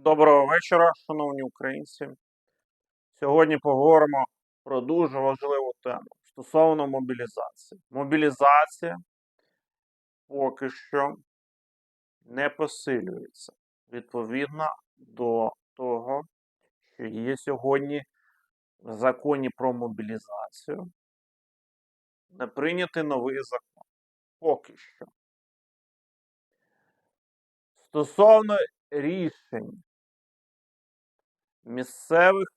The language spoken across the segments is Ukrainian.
Доброго вечора, шановні українці. Сьогодні поговоримо про дуже важливу тему стосовно мобілізації. Мобілізація поки що не посилюється відповідно до того, що є сьогодні в законі про мобілізацію. Не прийнятий новий закон. Поки що. Стосовно рішень місцевих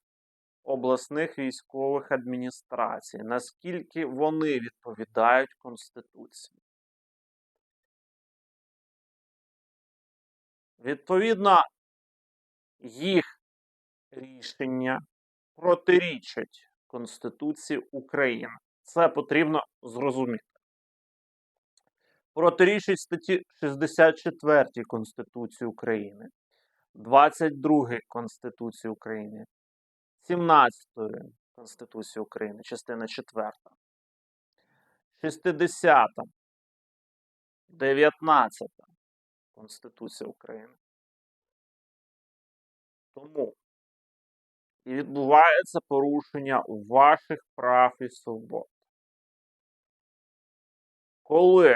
обласних військових адміністрацій, наскільки вони відповідають Конституції. Відповідно, їх рішення протирічать Конституції України. Це потрібно зрозуміти. Протирічить статті 64 Конституції України, 22 Конституції України, 17 Конституції України, частина 4, 60, 19 Конституція України. Тому і відбувається порушення ваших прав і свобод. Коли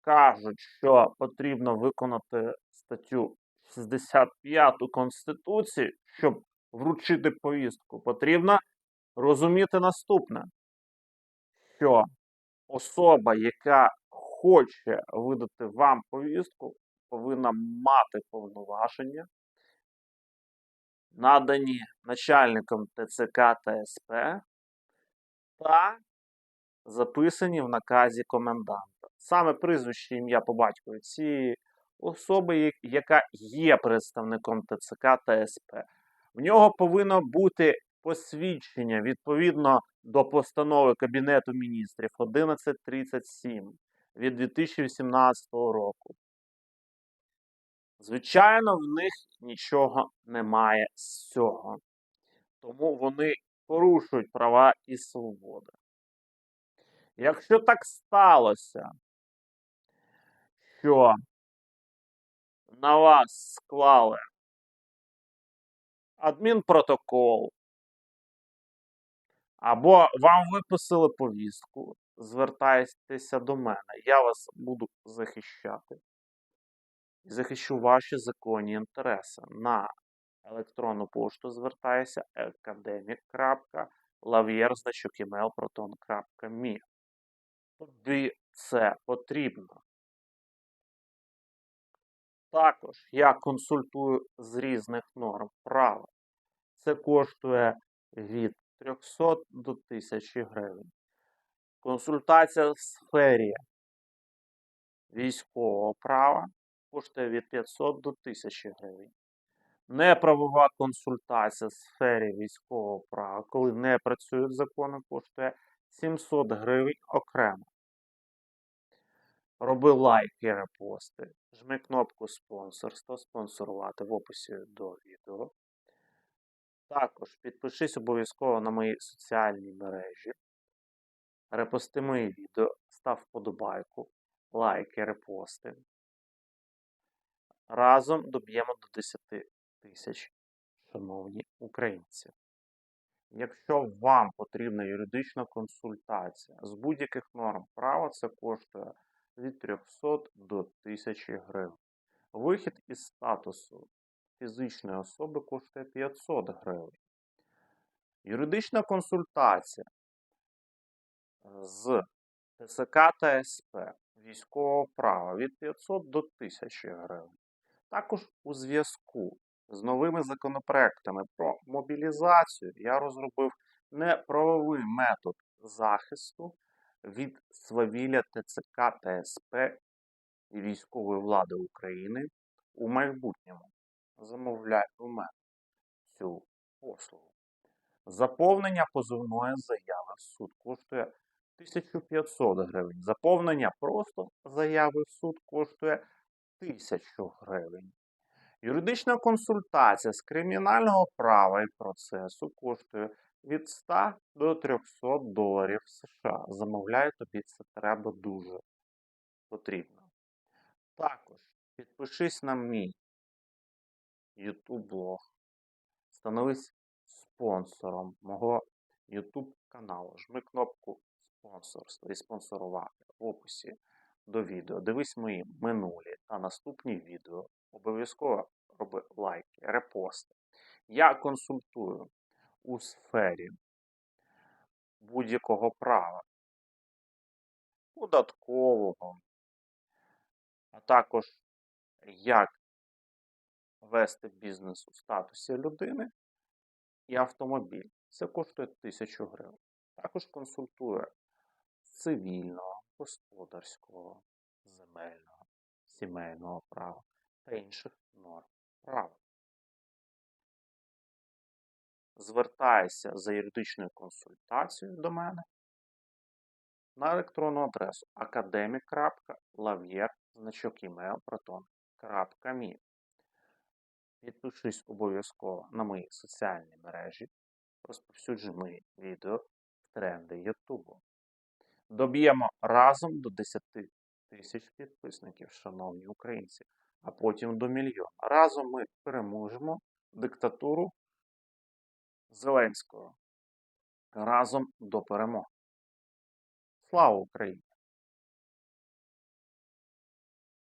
кажуть, що потрібно виконати статтю 65 Конституції, щоб вручити повістку, потрібно розуміти наступне, що особа, яка хоче видати вам повістку, повинна мати повноваження, надані начальником ТЦК та СП та записані в наказі коменданта. Саме прізвище ім'я по батькові цієї особи, яка є представником ТЦК та СП. В нього повинно бути посвідчення відповідно до постанови Кабінету міністрів 1137 від 2018 року. Звичайно, в них нічого немає з цього. Тому вони порушують права і свободи. Якщо так сталося, що на вас склали адмінпротокол, або вам виписали повістку, звертайтеся до мене. Я вас буду захищати. І захищу ваші законні інтереси. На електронну пошту звертайся academic.lavierzdachukimel.proton.me Тобі це потрібно. Також я консультую з різних норм права. Це коштує від 300 до 1000 гривень. Консультація в сфері військового права коштує від 500 до 1000 гривень. Неправова консультація в сфері військового права, коли не працюють закони, коштує 700 гривень окремо. Роби лайки, репости, жми кнопку спонсорства, спонсорувати в описі до відео. Також підпишись обов'язково на мої соціальні мережі. Репости мої відео, став вподобайку, лайки, репости. Разом доб'ємо до 10 тисяч, шановні українці. Якщо вам потрібна юридична консультація з будь-яких норм права, це коштує від 300 до 1000 гривень. Вихід із статусу фізичної особи коштує 500 гривень. Юридична консультація з ТСК та СП військового права від 500 до 1000 гривень. Також у зв'язку з новими законопроектами про мобілізацію я розробив неправовий метод захисту від свавілля ТЦК та СП і військової влади України у майбутньому. Замовляй у мене цю послугу. Заповнення позовної заяви в суд коштує 1500 гривень. Заповнення просто заяви в суд коштує 1000 гривень. Юридична консультація з кримінального права і процесу коштує від 100 до 300 доларів США. Замовляю тобі це треба дуже потрібно. Також підпишись на мій YouTube блог. Становись спонсором мого YouTube каналу. Жми кнопку спонсорство і спонсорувати в описі до відео. Дивись мої минулі та наступні відео. Обов'язково роби лайки, репости. Я консультую у сфері будь-якого права, податкового, а також як вести бізнес у статусі людини і автомобіль. Це коштує 1000 гривень. Також консультує цивільного, господарського, земельного, сімейного права та інших норм права. Звертайся за юридичною консультацією до мене на електронну адресу academic.lavier значок email proton.me. Підпишись обов'язково на мої соціальні мережі, розповсюджуй мої відео в тренди Ютубу. Доб'ємо разом до 10 тисяч підписників, шановні українці, а потім до мільйона. Разом ми переможемо диктатуру Зеленського. Разом до перемоги. Слава Україні!